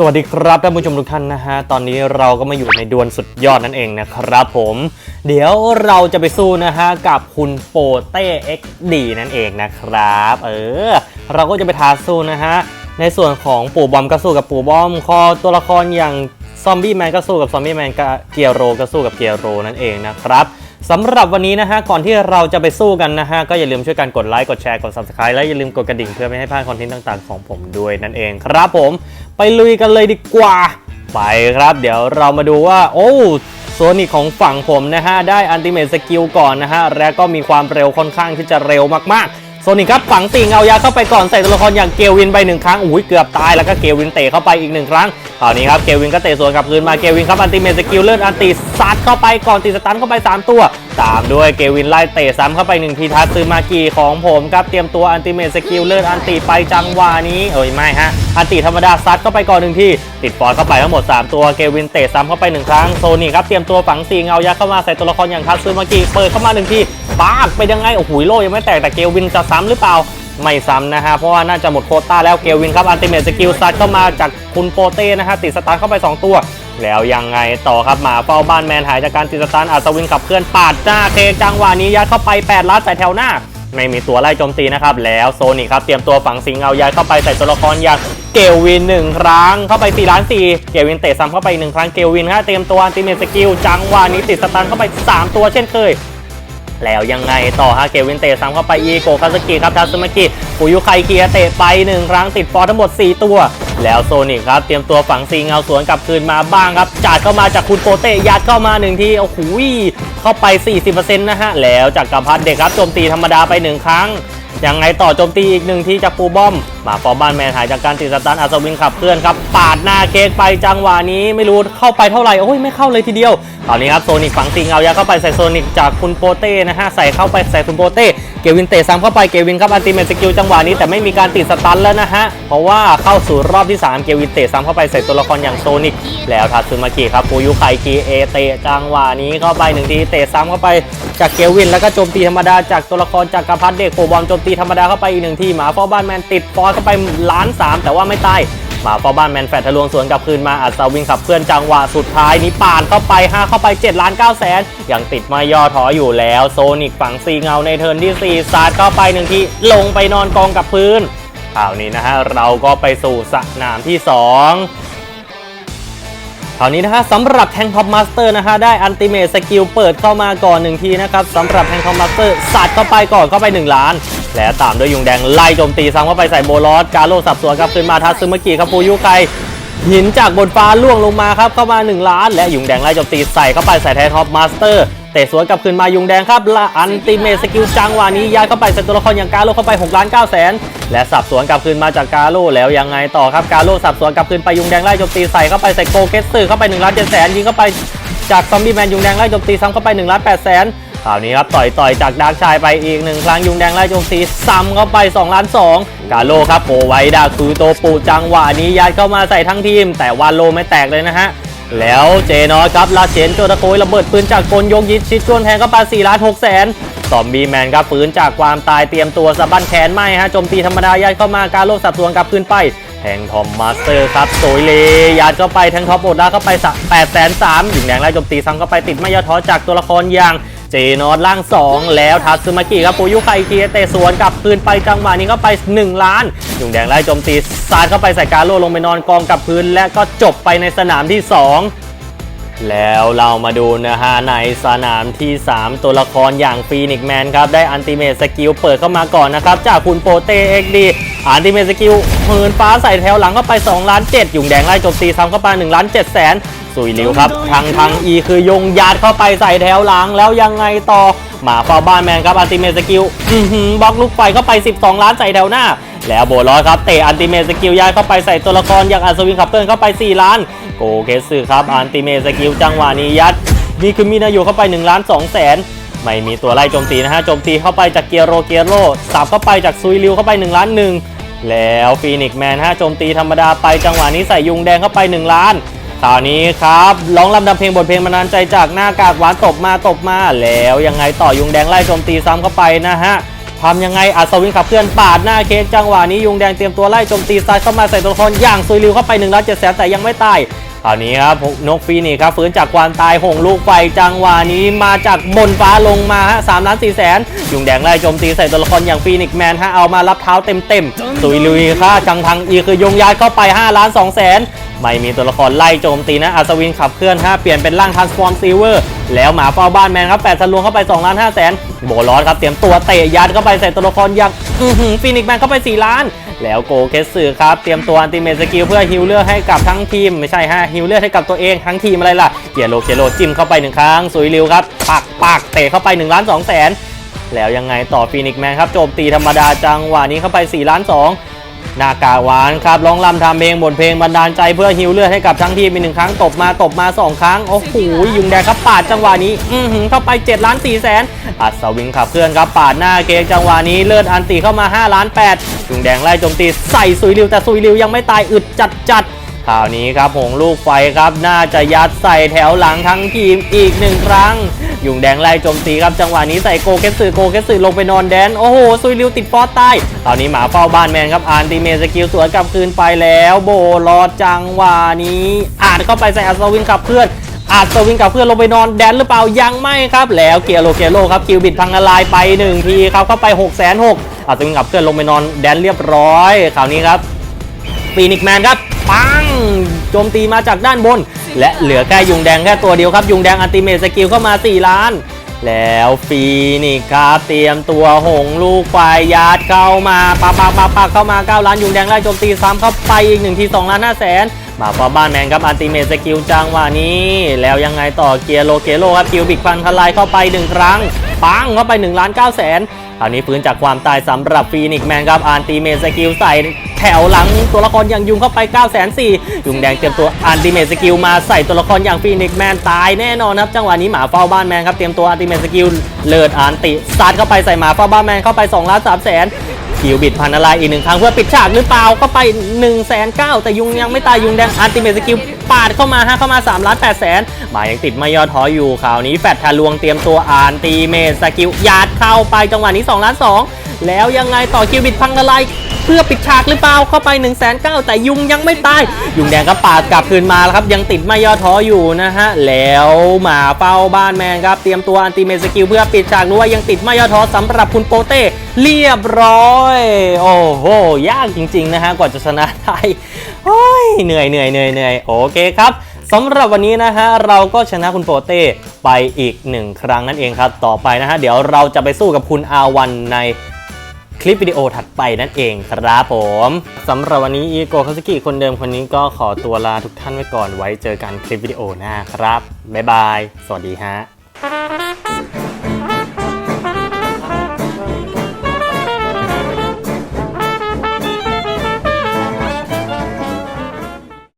สวัสดีครับท่านผู้ชมทุกท่านนะฮะ ตอนนี้เราก็มาอยู่ในดวลสุดยอดนั่นเองนะครับผม เดี๋ยวเราจะไปสู้นะฮะ กับคุณโปเต้ XD นั่นเองนะครับ เออ เราก็จะไปท้าสู้นะฮะ ในส่วนของปู่บอมก็สู้กับปู่บอม คอตัวละครอย่างซอมบี้แมนก็สู้กับซอมบี้แมนเกียร์โรก็สู้กับเกียร์โรนั่นเองนะครับ สำหรับวันนี้นะฮะก่อนที่เราจะไปสู้กันนะฮะก็อย่าลืมช่วยกันกดไลค์กดแชร์กด subscribe และอย่าลืมกดกระดิ่งเพื่อไม่ให้พลาดคอนเทนต์ต่างๆของผมด้วยนั่นเองครับผม ไปลุยกันเลยดีกว่า ไปครับ เดี๋ยวเรามาดูว่าโอ้โซนิกของฝั่งผมนะฮะได้อันติเม e สกิลก่อนนะฮะแล้วก็มีความเร็วค่อนข้างที่จะเร็วมากๆโซนิกครับฝังติ่งเอายาเข้าไปก่อนใส่ตัวละครอย่างเกลวินไปหนึ่งครั้งอุ้ยเกือบตายแล้วก็เกลวินเตะเข้าไปอีกหนึ่งครั้ง คราวนี้ครับเกวินก็เตะสวนกลับคืนมาเกวินครับอันติเมสกิลเลื่อนอันติซัดเข้าไปก่อนติสตันเข้าไปสามตัวตามด้วยเกวินไล่เตะซ้ำเข้าไปหนึ่งทีทัสซึมากิของผมครับเตรียมตัวอันติเมสกิลเลื่อนอันติไปจังหวะนี้เอ้ยไม่ฮะอันติธรรมดาซัดเข้าไปก่อนหนึ่งทีติดฟอร์เข้าไปทั้งหมด 3 ตัวเกวินเตะซ้ำเข้าไปหนึ่งครั้งโซนี่ครับเตรียมตัวฝังตีเงายักเข้ามาใส่ตัวละครอย่างทัสซึมากิเปิดเข้ามาหนึ่งทีปากไปยังไงโอ้โหโลยังไม่แตกแต่เกวินจะซ้ำหรือเปล่า ไม่ซ้ำนะฮะ เพราะว่าน่าจะหมดโคต้าแล้วเกลวินครับอันติเม e สกิลซัดเข้ามาจากคุณโปเต้นะฮะติดสตาร์ทเข้าไป 2 ตัว แล้วยังไงต่อครับหมาเฝ้าบ้านแมนหายจากการติดสตาร์ทอัศวินขับเคลื่อนปาดหน้าเคจังหวะนี้ยัดเข้าไป 8 ลัดใส่แถวหน้า ไม่มีตัวไล่โจมตีนะครับ แล้วโซนิคครับเตรียมตัวฝังสิงเอายัดเข้าไปใส่ตัวละครอย่างเกลวินหนึ่งครั้งเข้าไป4ล้าน4เกลวินเตะซ้ำเข้าไปอีกหนึ่งครั้งเกลวินฮะเตรียมตัวอันติเม e สกิลจังหวะนี้ติดสตาร์ทเข้าไป 3 ตัวเช่นเคย แล้วยังไงต่อฮะเกวินเตะซ้ำเข้าไปอีโกคาสกิครับทัสมากิปุยุไคเกียเตะไปหนึ่งครั้งติดฟอร์ทั้งหมด 4 ตัว แล้วโซนิกครับเตรียมตัวฝังซีเงาสวนกลับคืนมาบ้างครับจัดเข้ามาจากคุณโปเตยัดเข้ามาหนึ่งทีโอ้โหเข้าไป 40%นะฮะแล้วจากกรพัฒเด็กครับโจมตีธรรมดาไปหนึ่งครั้งยังไงต่อโจมตีอีกหนึ่งทีจากปูบอม มาฟอร์บ้านแมนหายจากการติดสตาร์ทอัศวินขับเคลื่อนครับ ปาดหน้าเค้กไปจังหวะนี้ไม่รู้เข้าไปเท่าไหร่ โอ้ยไม่เข้าเลยทีเดียว ตอนนี้ครับโซนิกฝังติงเอายาเข้าไปใส่โซนิกจากคุณโปเต้นะฮะใส่เข้าไปใส่คุณโปเต้เกวินเตะซ้ำเข้าไปเกวินครับอันติเมตสกิลจังหวะนี้แต่ไม่มีการติดสตันแล้วนะฮะเพราะว่าเข้าสู่รอบที่ 3 เกวินเตะซ้ำเข้าไปใส่ตัวละครอย่างโซนิกแล้วทัตสึมากิครับปูยุไคคีเอเตะจังหวะนี้เข้าไปหนึ่งทีเตะซ้ำเข้าไปจากเกวินแล้วก็โจมตีธรรมดาจากตัวละครจากกรพัฒเด็กโปบอมโจมตีธรรมดาเข้าไปอีกหนึ่งทีหมาเฝ้าบ้านแมนติดฟอสเข้าไปล้านสามแต่ว่าไม่ตายมาเฝ้าบ้านแมนแฟดทะลวงสวนกลับคืนมาอัศวินขับเคลื่อนจังหวะสุดท้ายนี้ปาดเข้าไป 5 เข้าไป7ล้าน9แสนยังติดไม่ย่อถออยู่แล้วโซนิกฝังซีเงาในเทิร์นที่4ซาดเข้าไปหนึ่งทีลงไปนอนกองกับพื้นคราวนี้นะฮะเราก็ไปสู่สนามที่ 2 คราวนี้นะฮะสำหรับแทงท็อปมาสเตอร์นะฮะได้อันติเมตสกิลเปิดเข้ามาก่อนหนึ่งทีนะครับสำหรับแทงท็อปมาสเตอร์สัดเข้าไปก่อนเข้าไป 1 ล้าน แล้วตามด้วยยุงแดงไล่โจมตีซ้ำเข้าไปใส่โบลอสกาโลสับสวนครับขึ้นมาทัสซึมกิครับปูยุไคหินจากบนฟ้าล่วงลงมาครับเข้ามา 1 ล้าน และยุงแดงไล่โจมตีใส่เข้าไปใส่แทงท็อปมาสเตอร์ เตะสวนกลับคืนมายุงแดงครับละอันติเมสกิลจังหวะนี้ย้ายเข้าไปใส่ตัวละครอย่างกาโลเข้าไป6ล้าน9แสนและสับสวนกลับคืนมาจากกาโลแล้วยังไงต่อครับกาโลสับสวนกลับคืนไปยุงแดงไล่โจมตีใส่เข้าไปใส่โกเกสซึเข้าไป1ล้าน7แสนยิงเข้าไปจากซอมบี้แมนยุงแดงไล่โจมตีซ้ำเข้าไป1ล้าน8แสนคราวนี้ครับต่อยต่อยจากดาร์กชายไปอีกหนึ่งครั้งยุงแดงไล่โจมตีซ้ำเข้าไป2ล้าน2กาโลครับโผไว้ดาคือโตปูจังหวะนี้ยัดเข้ามาใส่ทั้งทีม แต่ว่าโลไม่แตกเลยนะฮะ แล้วเจนอครับลาเชนโจตะโกยระเบิดปืนจากกลยกยิดชิดจวนแทงเข้าไป4ล้าน6แสนซอมบี้แมนครับปืนจากความตายเตรียมตัวสะบั้นแขนไม่ฮะโจมตีธรรมดายัดเข้ามากาโลสับสวนกลับคืนไปแทงทอมมาสเตอร์ครับโสยเลยัดเข้าไปแทงท็อปโอดลาเข้าไป8แสนสามหญิงแดงไล่โจมตีซ้ำเข้าไปติดไม่ย่อท้อจากตัวละครอย่าง เจนอสล่าง 2 แล้วทัตซึมากิครับปูยุไคเคียเตะสวนกลับคืนไปจังหวะนี้เข้าไป 1 ล้านหญิงแดงไล่โจมตีซาดเข้าไปใส่กาโลลงไปนอนกองกับพื้น และก็จบไปในสนามที่ 2แล้วเรามาดูนะฮะในสนามที่ 3 ตัวละครอย่างฟีนิกแมนครับ ได้อันติเม e สกิลเปิดเข้ามาก่อนนะครับ จากคุณโปเตเอ็กดี อันติเมสกิลหมื่นฟ้าใส่แถวหลังเข้าไป2ล้าน7ยุงแดงไล่โจมตีซ้ำเข้าไป1ล้าน7แสนสุยหลิวครับทางทางอีคือยงยาดเข้าไปใส่แถวหลังแล้วยังไงต่อหมาเฝ้าบ้านแมนครับอันติเมสกิลบล็อกลูกไฟเข้าไป 12 ล้านใส่แถวหน้า แล้วโบลอสครับเตะอันติเมสกิลย้ายเข้าไปใส่ตัวละครอย่างอัศวินขับเคลื่อนเข้าไป 4 ล้าน โกเคสึครับอันติเมสกิลจังหวะนี้ยัดนี่คือมีนาอยู่เข้าไป1ล้าน2แสนไม่มีตัวไล่โจมตีนะฮะโจมตีเข้าไปจากเกียโรเกียโรสับเข้าไปจากซุยริวเข้าไป1ล้าน1 แล้วฟีนิกแมนฮะโจมตีธรรมดาไปจังหวะนี้ใส่ยุงแดงเข้าไป 1 ล้านคราวนี้ครับร้องลำดำเพลงบทเพลงมานานใจจากหน้ากากหวานตบมาตบมา แล้วยังไงต่อยุงแดงไล่โจมตีซ้ำเข้าไปนะฮะทำยังไงอัศวินขับเคลื่อนปาดหน้าเค้กจังหวะนี้ยุงแดงเตรียมตัวไล่โจมตีซ้ายเข้ามาใส่ตัวละครอย่างซุยริวเข้าไป1นึ่งล้านเจ็ดแสนแต่ยังไม่ตาย คราวนี้ครับนกฟีนี่ครับฟื้นจากความตายหงลูกไฟจังหวะนี้มาจากบนฟ้าลงมาฮะสามล้านสี่แสนยุงแดงไล่โจมตีใส่ตัวละครอย่างฟีนิกแมนฮะเอามารับเท้าเต็มเต็มซุยลุยค่าจังทังอีคือยงยาดเข้าไป5ล้าน2แสน ไม่มีตัวละครไล่โจมตีนะอัศวินขับเคลื่อน 5 เปลี่ยนเป็นร่าง transform silver แล้วหมาเฝ้าบ้านแมนครับ8ทะลวงเข้าไป2ล้าน5แสนโบลอสครับเตรียมตัวเตะยัดเข้าไปใส่ตัวละครยักษ์ฟินิกแมนเข้าไป 4 ล้าน แล้วโกเคสึครับเตรียมตัวอันติเมสกิลเพื่อฮิลเลือดให้กับทั้งทีม ไม่ใช่ฮะฮิลเลือดให้กับตัวเองทั้งทีมอะไรล่ะเกียร์โลเกียร์โลจิ้มเข้าไปหนึ่งครั้งสุยริวครับปักปักเตะเข้าไป1ล้าน2แสนแล้วยังไงต่อฟินิกแมนครับโจมตีธรรมดาจังหวะนี้เข้าไป4ล้าน2 หน้ากาหวานครับร้องรำทำเพลงบทเพลงบันดาลใจเพื่อฮิวเลือดให้กับทั้งทีมมีหนึ่งครั้งตบมาตบมา 2 ครั้ง โอ้โหยุงแดงครับปาดจังหวะนี้ อือหือเข้าไป 7 ล้าน4แสนอัศวินขับเคลื่อนครับปาดหน้าเกงจังหวะนี้เลือดอันตีเข้ามา 5 ล้าน8ยุงแดงไล่โจมตีใส่ซุยริวแต่ซุยริวยังไม่ตายอึดจัดจัด คราวนี้ครับหงลูกไฟครับน่าจะยัดใส่แถวหลังทั้งทีมอีกหนึ่งครั้ง ยุงแดงไล่โจมตีครับจังหวะนี้ใส่โกเคสึโกเคสึลงไปนอนแดน โอ้โหซุยริวติดฟอสใต้คราวนี้หมาเฝ้าบ้านแมนครับอันติเมสกิลสวนกลับคืนไปแล้วโบรอจังหวะนี้อาจเข้าไปใส่อัศวินขับเพื่อนอาจสวิงกับเพื่อนลงไปนอนแดนหรือเปล่ายังไม่ครับ แล้วเกียร์โลเกียโลครับคิวบิดพังละลายไปหนึ่งทีครับเข้าไป6กแสนหกอาจสวิงกับเพื่อนลงไปนอนแดนเรียบร้อยคราวนี้ครับฟีนิกแมนครับ ปังโจมตีมาจากด้านบน และเหลือแค่ยุงแดงแค่ตัวเดียวครับ ยุงแดงอันติเมตสกิลเข้ามา 4 ล้าน แล้วฟีนิกซ์ครับเตรียมตัวหงลูกไฟยัดเข้ามาปาปาปาปาเข้ามา 9 ล้านยุงแดงไล่โจมตีซ้ำเข้าไปอีก1ที2ล้าน5แสนมาฟ้าบ้านแมนครับอันติเมตสกิลจังหวะนี้ แล้วยังไงต่อเกียร์โลเกโลครับคิวบิกฟันทลายเข้าไป 1 ครั้งปังเข้าไป1ล้าน9แสนคราวนี้ฟื้นจากความตายสำหรับฟีนิกซ์แมนครับอันติเมตสกิลใส่ แถวหลังตัวละครอย่างยุงเข้าไป 9 4 0 0 0ยุงแดงเตรียมตัวอันติเมตสกิลมาใส่ตัวละครอย่างฟีนิกซ์แมนตายแน่นอนครับจังหวะนี้หมาเฝ้าบ้านแมนครับเตรียมตัวอันติเมตสกิลเลิศอันติซัดเข้าไปใส่หมาเฝ้าบ้านแมนเข้าไป2ล้าน3แสนคิวบิดพันอะไรอีกหนึ่งครั้งเพื่อปิดฉากหรือเปล่าเข้าไป1นึ่งแสนเแต่ยุงยังไม่ตายยุงแดงอันติเมตสกิลปาดเข้ามาฮะเข้ามา3ล้าน8แสนหมายังติดไม่ย่อท้ออยู่ข่าวนี้แฟดทะลวงเตรียมตัวอันติเมตสกิลยาดเข้าไปจังหวะนี้2ล้าน2แล้วยังไงต่อคิวบิดพังละลาย เพื่อปิดฉากหรือเปล่าเข้าไป1นึ่งแสนเแต่ยุงยังไม่ตายยุงแดงก็ปาดกลับคืนมาแล้วครับ ยังติดไม่ย่อท้ออยู่นะฮะ แล้วหมาเฝ้าบ้านแมนครับ เตรียมตัวอันติเมสกิลเพื่อปิดฉากด้วยยังติดไม่ย่อท้อสำหรับคุณโปเต้เรียบร้อย โอ้โหยากจริง ๆ นะฮะกว่าจะชนะได้โอ้ยเหนื่อยเหนื่อยเหนื่อยเหนื่อยโอเคครับสำหรับวันนี้นะฮะเราก็ชนะคุณโปเต้ไปอีกหนึ่งครั้งนั่นเองครับ ต่อไปนะฮะเดี๋ยวเราจะไปสู้กับคุณอาวันใน คลิปวิดีโอถัดไปนั่นเองครับผมสำหรับวันนี้อีโกคาสกิคนเดิมคนนี้ก็ขอตัวลาทุกท่านไว้ก่อนไว้เจอกันคลิปวิดีโอหน้าครับ บ๊ายบาย สวัสดีฮะ